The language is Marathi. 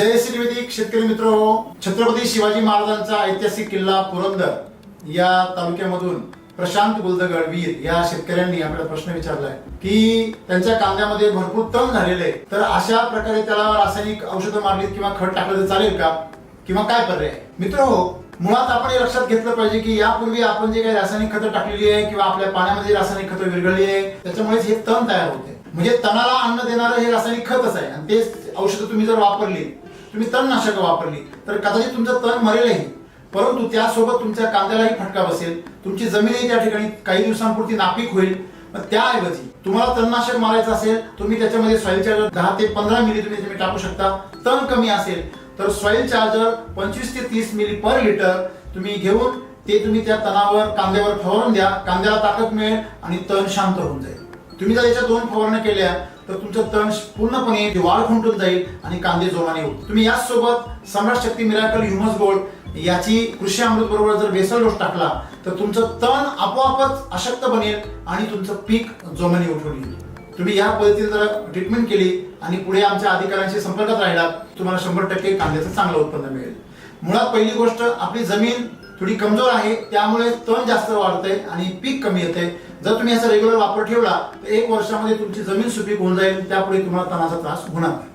जय श्री वेदिक शेतकरी मित्र छत्रपती शिवाजी महाराजांचा ऐतिहासिक किल्ला पुरंदर या तालुक्यामधून प्रशांत गुलदगड वीर या शेतकऱ्यांनी आपला प्रश्न विचारलाय की त्यांच्या कांद्यामध्ये भरपूर तण झालेले तर अशा प्रकारे त्याला रासायनिक औषधं मारलीत किंवा खत टाकलं तर चालेल का? किंवा काय पर्याय? मित्र हो मुळात आपण हे लक्षात घेतलं पाहिजे की यापूर्वी आपण जे काही रासायनिक खतं टाकलेली आहे किंवा आपल्या पाण्यामध्ये रासायनिक खतं विरघळली आहे त्याच्यामुळेच हे तण तयार होते. म्हणजे तणाला अन्न देणारं हे रासायनिक खतच आहे आणि तेच औषधं तुम्ही जर वापरली तुम्ही तणनाशक वापरली तर कदाचित तुमचं तण मरेलही. परंतु त्यासोबत तुमच्या कांद्यालाही फटका बसेल. तुमची जमीनही त्या ठिकाणी काही दिवसांपुरती नापीक होईल. मग त्याऐवजी तुम्हाला तणनाशक मारायचं असेल तुम्ही त्याच्यामध्ये सॉइल चार्जर दहा ते पंधरा मिली तुम्ही तुम्ही टाकू शकता. तण कमी असेल तर सॉइल चार्जर पंचवीस ते तीस मिली पर लिटर तुम्ही घेऊन ते तुम्ही त्या तणावर कांद्यावर फवारून द्या. कांद्याला ताकद मिळेल आणि तण शांत होऊन जाईल. तुम्ही जर याच्या दोन फवारण्या केल्या तर तुमचं तण पूर्णपणे वाळ खुंटून जाईल आणि कांदे जोमाने होईल तुम्ही याच सोबत Samrat Shakti miracle humus gold याची कृषी अमृत बरोबर जर बेसल डोस टाकला तर तुमचं तण आपोआपच अशक्त बनेल आणि तुमचं पीक जोमाने उठून येईल. तुम्ही या पद्धतीने जर ट्रीटमेंट केली आणि पुढे आमच्या अधिकाऱ्यांशी संपर्कात राहिलात तुम्हाला शंभर टक्के कांद्याचं चांगलं उत्पन्न मिळेल. मुळात पहिली गोष्ट आपली जमीन थोडी कमजोर आहे त्यामुळे तण जास्त वाढतंय आणि पीक कमी येते जर तुम्ही याचा रेग्युलर वापर ठेवला तर एक वर्षामध्ये तुमची जमीन सुपीक होऊन जाईल त्यापुढे तुम्हाला तणाचा त्रास होणार नाही.